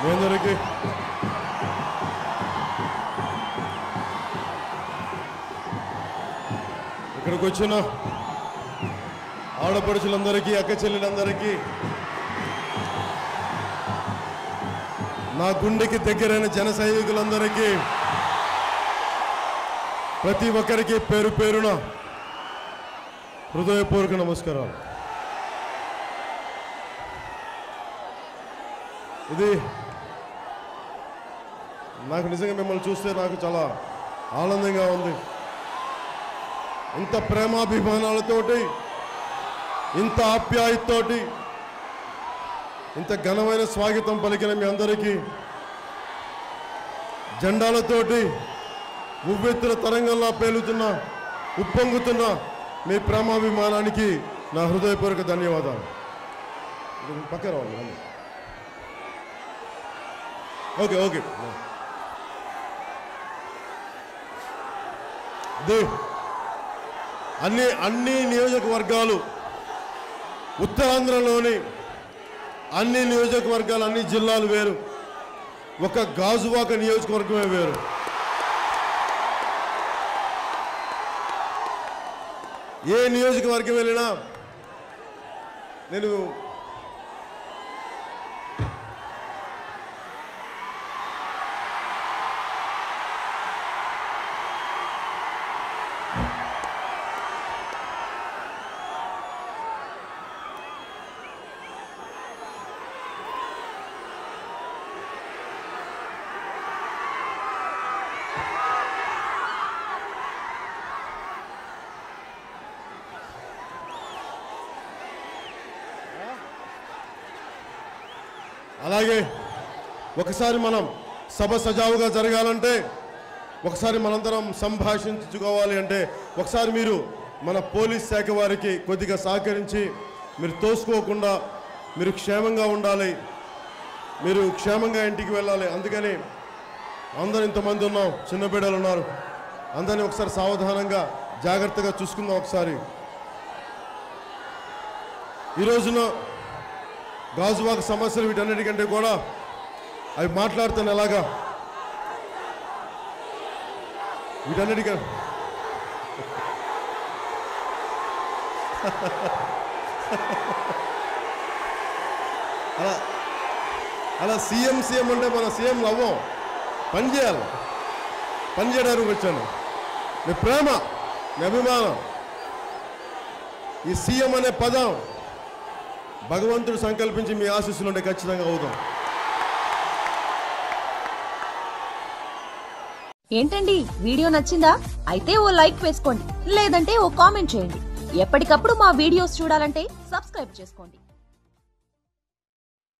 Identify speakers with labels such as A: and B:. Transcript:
A: మీ అందరికీ ఇక్కడికి వచ్చిన ఆడపడుచులందరికీ అక్క చెల్లెలందరికీ నా గుండెకి దగ్గరైన జన సైనికులందరికీ ప్రతి ఒక్కరికి పేరు పేరున హృదయపూర్వక నమస్కారాలు ఇది నాకు నిజంగా మిమ్మల్ని చూస్తే నాకు చాలా ఆనందంగా ఉంది ఇంత ప్రేమాభిమానాలతోటి ఇంత ఆప్యాయతతోటి ఇంత ఘనమైన స్వాగతం పలికిన మీ అందరికీ. జెండాలతోటి ఉవ్వెత్తుల తరంగంలా పేలుతున్న ఉప్పొంగుతున్న మీ ప్రేమాభిమానానికి నా హృదయపూర్వక ధన్యవాదాలు. పక్క రావాలి ఓకే ఓకే. దే అన్ని అన్ని నియోజకవర్గాలు ఉత్తరాంధ్రలోని అన్ని నియోజకవర్గాలు అన్ని జిల్లాలు వేరు. ఒక గాజువాక నియోజకవర్గమే వేరు. ఏ నియోజకవర్గం వెళ్ళినా నేను అలాగే ఒకసారి మనం సభ సజావుగా జరగాలంటే ఒకసారి మనందరం సంభాషించుకోవాలి అంటే ఒకసారి మీరు మన పోలీస్ శాఖ వారికి కొద్దిగా సహకరించి మీరు తోసుకోకుండా మీరు క్షేమంగా ఉండాలి. మీరు క్షేమంగా ఇంటికి వెళ్ళాలి. అందుకని అందరు ఇంతమంది ఉన్నాం. చిన్న ఉన్నారు. అందరినీ ఒకసారి సావధానంగా జాగ్రత్తగా చూసుకుందాం ఒకసారి. ఈ రోజున గాజువాక సమస్యలు వీటన్నిటికంటే కూడా అవి మాట్లాడుతాను ఎలాగా? వీటన్నిటిక అలా అలా సీఎం సీఎం అంటే మన సీఎం అవ్వం పని చేయాలి. పని చేయడానికి వచ్చాను. మీ ప్రేమ మీ అభిమానం. ఈ సీఎం అనే పదం భగవంతుడు సంకల్పించి మీ ఆశీస్సులు ఉంటే ఖచ్చితంగా అవుతాం.
B: ఏంటండి? వీడియో నచ్చిందా? అయితే ఓ లైక్ వేసుకోండి. లేదంటే ఓ కామెంట్ చేయండి. ఎప్పటికప్పుడు మా వీడియోస్ చూడాలంటే సబ్స్క్రైబ్ చేసుకోండి.